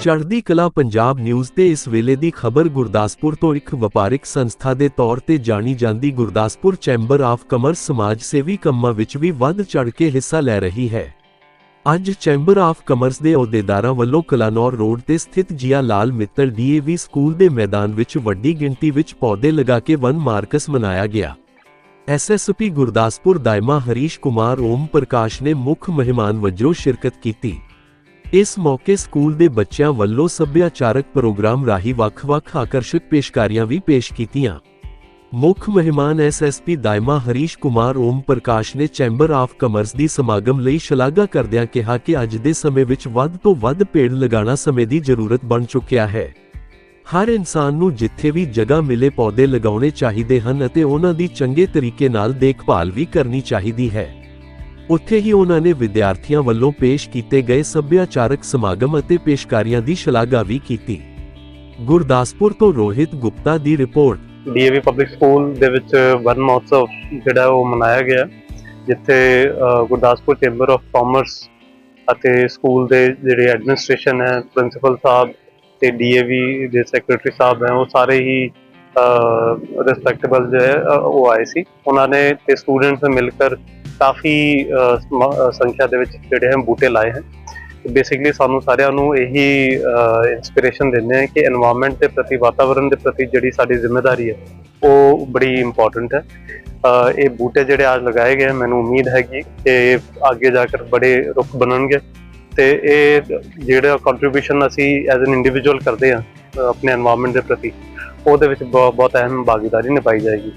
ਚੜ੍ਹਦੀ ਕਲਾ ਪੰਜਾਬ ਨਿਊਜ਼ ਤੇ ਇਸ ਵੇਲੇ ਦੀ ਖਬਰ ਗੁਰਦਾਸਪੁਰ ਤੋਂ ਇੱਕ ਵਪਾਰਿਕ ਸੰਸਥਾ ਦੇ ਤੌਰ ਤੇ ਜਾਣੀ ਜਾਂਦੀ ਗੁਰਦਾਸਪੁਰ ਚੈਂਬਰ ਆਫ ਕਮਰਸ ਸਮਾਜ ਸੇਵੀ ਕੰਮਾਂ ਵਿੱਚ ਵੀ ਵੱਧ ਚੜ੍ਹ ਕੇ ਹਿੱਸਾ ਲੈ ਰਹੀ ਹੈ। ਅੱਜ ਚੈਂਬਰ ਆਫ ਕਮਰਸ ਦੇ ਅਹੁਦੇਦਾਰਾਂ ਵੱਲੋਂ ਕਲਾਨੌਰ ਰੋਡ ਤੇ ਸਥਿਤ ਜੀਆ ਲਾਲ ਮਿੱਤਲ ਡੀਏਵੀ ਸਕੂਲ ਦੇ ਮੈਦਾਨ ਵਿੱਚ ਵੱਡੀ ਗਿਣਤੀ ਵਿੱਚ ਪੌਦੇ ਲਗਾ ਕੇ ਵਨ ਮਾਰਕਸ ਮਨਾਇਆ ਗਿਆ। ਐਸਐਸਪੀ ਗੁਰਦਾਸਪੁਰ ਦਾਇਮਾ ਹਰੀਸ਼ ਕੁਮਾਰ ਓਮ ਪ੍ਰਕਾਸ਼ ਨੇ ਮੁੱਖ ਮਹਿਮਾਨ ਵਜੋਂ ਸ਼ਿਰਕਤ ਕੀਤੀ। ਇਸ ਮੌਕੇ ਸਕੂਲ ਦੇ ਬੱਚਿਆਂ ਵੱਲੋਂ ਸੱਭਿਆਚਾਰਕ ਪ੍ਰੋਗਰਾਮ ਰਾਹੀਂ ਵੱਖ-ਵੱਖ ਆਕਰਸ਼ਕ ਪੇਸ਼ਕਾਰੀਆਂ ਵੀ ਪੇਸ਼ ਕੀਤੀਆਂ। ਮੁੱਖ ਮਹਿਮਾਨ ਐਸਐਸਪੀ ਦਾਇਮਾ ਹਰੀਸ਼ ਕੁਮਾਰ ਓਮ ਪ੍ਰਕਾਸ਼ ਨੇ ਚੈਂਬਰ ਆਫ ਕਮਰਸ ਦੀ ਸਮਾਗਮ ਲਈ ਸ਼ਲਾਘਾ ਕਰਦਿਆਂ ਕਿਹਾ ਕਿ ਅੱਜ ਦੇ ਸਮੇਂ ਵਿੱਚ ਵੱਧ ਤੋਂ ਵੱਧ ਪੇੜ ਲਗਾਉਣਾ ਸਮੇਂ ਦੀ ਜ਼ਰੂਰਤ ਬਣ ਚੁੱਕਿਆ ਹੈ। ਹਰ ਇਨਸਾਨ ਨੂੰ ਜਿੱਥੇ ਵੀ ਜਗ੍ਹਾ ਮਿਲੇ ਪੌਦੇ ਲਗਾਉਣੇ ਚਾਹੀਦੇ ਹਨ ਅਤੇ ਉਹਨਾਂ ਦੀ ਚੰਗੇ ਤਰੀਕੇ ਨਾਲ ਦੇਖਭਾਲ ਵੀ ਕਰਨੀ ਚਾਹੀਦੀ ਹੈ। ਉੱਥੇ ਹੀ ਉਹਨਾਂ ਨੇ ਵਿਦਿਆਰਥੀਆਂ ਵੱਲੋਂ ਪੇਸ਼ ਕੀਤੇ ਗਏ ਸੱਭਿਆਚਾਰਕ ਸਮਾਗਮ ਅਤੇ ਪੇਸ਼ਕਾਰੀਆਂ ਦੀ ਸ਼ਲਾਘਾ ਵੀ ਕੀਤੀ। ਗੁਰਦਾਸਪੁਰ ਤੋਂ ਰੋਹਿਤ ਗੁਪਤਾ ਦੀ ਰਿਪੋਰਟ। ਡੀਏਵੀ ਪਬਲਿਕ ਸਕੂਲ ਦੇ ਵਿੱਚ ਵਨ ਮਹੋਤਸਵ ਜਿਹੜਾ ਉਹ ਮਨਾਇਆ ਗਿਆ, ਜਿੱਥੇ ਗੁਰਦਾਸਪੁਰ ਚੈਂਬਰ ਆਫ ਕਾਮਰਸ ਅਤੇ ਸਕੂਲ ਦੇ ਜਿਹੜੇ ਐਡਮਿਨਿਸਟ੍ਰੇਸ਼ਨ ਹੈ, ਪ੍ਰਿੰਸੀਪਲ ਸਾਹਿਬ ਤੇ ਡੀਏਵੀ ਦੇ ਸੈਕਟਰੀ ਸਾਹਿਬ ਹੈ, ਉਹ ਸਾਰੇ ਹੀ ਰਿਸਪੈਕਟੇਬਲ ਜੋ ਹੈ ਉਹ ਆਏ ਸੀ। ਉਹਨਾਂ ਨੇ ਤੇ ਸਟੂਡੈਂਟਸ ਨੇ ਮਿਲ ਕੇ ਕਾਫੀ ਸੰਖਿਆ ਦੇ ਵਿੱਚ ਜਿਹੜੇ ਹਨ ਬੂਟੇ ਲਾਏ ਹਨ। ਬੇਸਿਕਲੀ ਸਾਨੂੰ ਸਾਰਿਆਂ ਨੂੰ ਇਹੀ ਇਨਸਪੀਰੇਸ਼ਨ ਦਿੰਦੇ ਆ ਕਿ এনवायरमेंट ਦੇ ਪ੍ਰਤੀ, ਵਾਤਾਵਰਨ ਦੇ ਪ੍ਰਤੀ ਜਿਹੜੀ ਸਾਡੀ ਜ਼ਿੰਮੇਵਾਰੀ ਹੈ, ਉਹ ਬੜੀ ਇੰਪੋਰਟੈਂਟ ਹੈ। ਇਹ ਬੂਟੇ ਜਿਹੜੇ ਅੱਜ ਲਗਾਏ ਗਏ ਮੈਨੂੰ ਉਮੀਦ ਹੈਗੀ ਕਿ ਅੱਗੇ ਜਾ ਕੇ ਬੜੇ ਰੁੱਖ ਬਣਨਗੇ। ਤੇ ਇਹ ਜਿਹੜਾ ਕੰਟਰੀਬਿਊਸ਼ਨ ਅਸੀਂ ਐਜ਼ ਐਨ ਇੰਡੀਵਿਜੂਅਲ ਕਰਦੇ ਆ ਆਪਣੇ এনवायरमेंट ਦੇ ਪ੍ਰਤੀ, ਉਹਦੇ ਵਿੱਚ ਬਹੁਤ ਅਹਿਮ ਭਾਗੀਦਾਰੀ ਨਿਭਾਈ ਜਾਏਗੀ।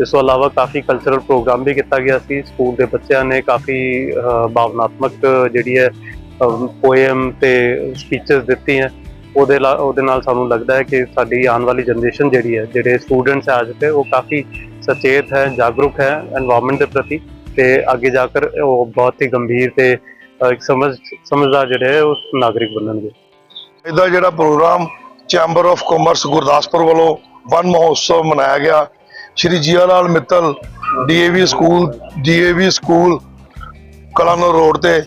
ਇਸ ਤੋਂ ਇਲਾਵਾ ਕਾਫੀ ਕਲਚਰਲ ਪ੍ਰੋਗਰਾਮ ਵੀ ਕੀਤਾ ਗਿਆ ਸੀ। ਸਕੂਲ ਦੇ ਬੱਚਿਆਂ ਨੇ ਕਾਫੀ ਭਾਵਨਾਤਮਕ ਜਿਹੜੀ ਹੈ ਪੋਇਮ ਤੇ ਸਪੀਚਸ ਦਿੱਤੀਆਂ। ਉਹਦੇ ਉਹਦੇ ਨਾਲ ਸਾਨੂੰ ਲੱਗਦਾ ਹੈ ਕਿ ਸਾਡੀ ਆਉਣ ਵਾਲੀ ਜਨਰੇਸ਼ਨ ਜਿਹੜੀ ਹੈ, ਜਿਹੜੇ ਸਟੂਡੈਂਟਸ ਅੱਜ ਤੇ ਉਹ ਕਾਫੀ ਸਚੇਤ ਹੈ, ਜਾਗਰੂਕ ਹੈ এনवायरमेंट ਦੇ ਪ੍ਰਤੀ ਤੇ ਅੱਗੇ ਜਾ ਕੇ ਉਹ ਬਹੁਤ ਹੀ ਗੰਭੀਰ ਤੇ ਇੱਕ ਸਮਝ, ਸਮਝਦਾਰ ਜਿਹੜੇ ਹੈ ਉਸ ਨਾਗਰਿਕ ਬਣਨਗੇ। ਇਹਦਾ ਜਿਹੜਾ program chamber of commerce Gurdaspur ਵੱਲੋਂ ਵਨ ਮਹੋਤਸਵ ਮਨਾਇਆ ਗਿਆ। Shri Jia Lal Mittal DAV school DAV school Kalanaur road ਤੇ।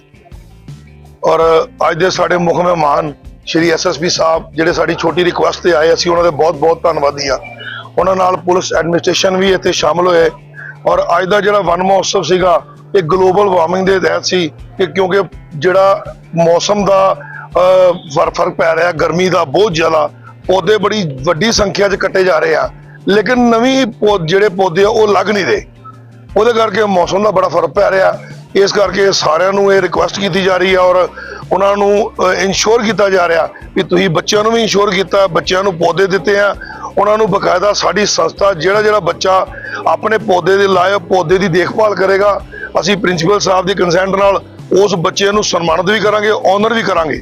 ਔਰ ਅੱਜ ਦੇ ਸਾਡੇ ਮੁੱਖ ਮਹਿਮਾਨ ਸ਼੍ਰੀ ਐਸਐਸਪੀ ਸਾਹਿਬ ਜਿਹੜੇ ਸਾਡੀ ਛੋਟੀ ਰਿਕੁਐਸਟ ਤੇ ਆਏ ਅਸੀਂ ਉਹਨਾਂ ਦੇ ਬਹੁਤ ਬਹੁਤ ਧੰਨਵਾਦੀ ਹਾਂ। ਉਹਨਾਂ ਨਾਲ ਪੁਲਿਸ ਐਡਮਿਨਿਸਟ੍ਰੇਸ਼ਨ ਵੀ ਇੱਥੇ ਸ਼ਾਮਲ ਹੋਏ। ਔਰ ਅੱਜ ਦਾ ਜਿਹੜਾ ਵਨ ਮਹੋਤਸਵ ਸੀਗਾ ਇਹ ਗਲੋਬਲ ਵਾਰਮਿੰਗ ਦੇ ਤਹਿਤ ਸੀ ਕਿ ਕਿਉਂਕਿ ਜਿਹੜਾ ਮੌਸਮ ਦਾ ਅਹ, ਫ਼ਰਕ ਪੈ ਰਿਹਾ ਗਰਮੀ ਦਾ ਬਹੁਤ ਜ਼ਿਆਦਾ ਪੌਦੇ ਬੜੀ ਵੱਡੀ ਸੰਖਿਆ 'ਚ ਕੱਟੇ ਜਾ ਰਹੇ ਆ। ਲੇਕਿਨ ਨਵੀਂ ਪੌ- ਜਿਹੜੇ ਪੌਦੇ ਆ, ਉਹ ਲੱਗ ਨਹੀਂ ਰਹੇ। ਉਹਦੇ ਕਰਕੇ ਮੌਸਮ ਦਾ ਬੜਾ ਫ਼ਰਕ ਪੈ ਰਿਹਾ। ਇਸ ਕਰਕੇ ਸਾਰਿਆਂ ਨੂੰ ਇਹ ਰਿਕੁਐਸਟ ਕੀਤੀ ਜਾ ਰਹੀ ਹੈ ਔਰ ਉਹਨਾਂ ਨੂੰ ਇਨਸ਼ੋਰ ਕੀਤਾ ਜਾ ਰਿਹਾ ਵੀ ਤੁਸੀਂ ਬੱਚਿਆਂ ਨੂੰ ਵੀ ਇਨਸ਼ੋਰ ਕੀਤਾ, ਬੱਚਿਆਂ ਨੂੰ ਪੌਦੇ ਦਿੱਤੇ ਆ। ਉਹਨਾਂ ਨੂੰ ਬਕਾਇਦਾ ਸਾਡੀ ਸੰਸਥਾ ਜਿਹੜਾ ਜਿਹੜਾ ਬੱਚਾ ਆਪਣੇ ਪੌਦੇ ਦੇ ਲਾਏ, ਪੌਦੇ ਦੀ ਦੇਖਭਾਲ ਕਰੇਗਾ, ਅਸੀਂ ਪ੍ਰਿੰਸੀਪਲ ਸਾਹਿਬ ਦੀ ਕੰਸੈਂਟ ਨਾਲ ਉਸ ਬੱਚੇ ਨੂੰ ਸਨਮਾਨਿਤ ਵੀ ਕਰਾਂਗੇ ਆਨਰ ਵੀ ਕਰਾਂਗੇ।